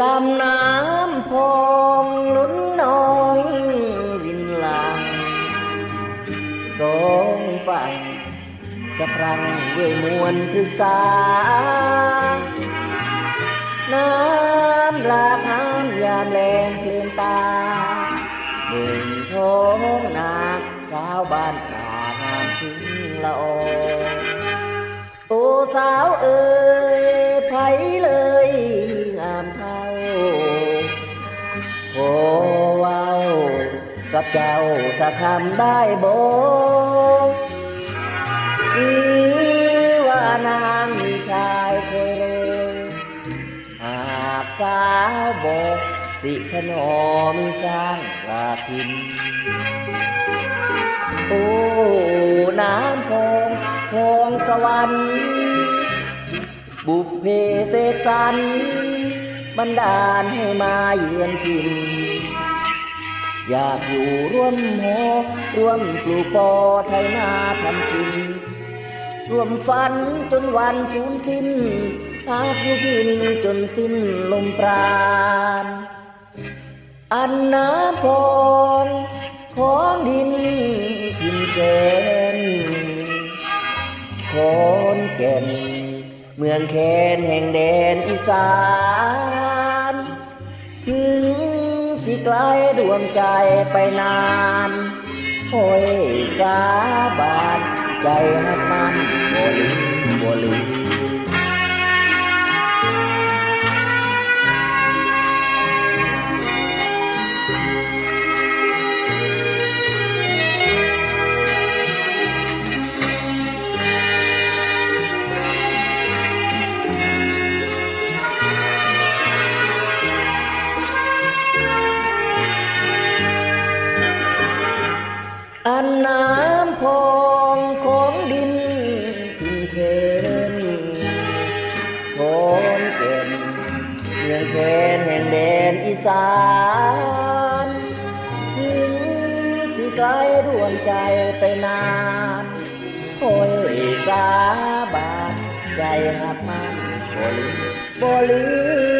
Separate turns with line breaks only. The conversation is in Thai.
ลำน้ำพองลุ้นนองรินลังสองฝั่งสะพรังด้วยมวลพฤกษา น้ำหลากน้ำยามแรงเพลือนตาหนึ่งท้องนาสาวบ้านตางามถึงละออโอ้สาวเอ่ ว้ากับเจ้าสักคำได้โบอีว่านางมีชายเคยเลยหากสาวบอกสิพนอมีสร้างลาทินโอ้น้ำพองคลองสวรรค์ บุพเพเสกสรรบันดาลให้มาเยือนถิ่น อยากอยู่ร่วมหอร่วมปลูกปอไทยนาทำกิน ร่วมฝันจนวันสูญสิ้นหากอยู่พินจนสิ้นลมปราณอันน้ำพองของดินทินเกนขอนแก่น เมืองแคนแห่งแดนอีสาน ไกลดวงใจไปนานโอยกาบานใจหักมันบ่ลืมบ่ลืม เมืองแคนแห่งแดนอีสานถึงสิไกลดวงใจไปนานคอยสาบานใจหักมันบ่ลืมบ่ลืม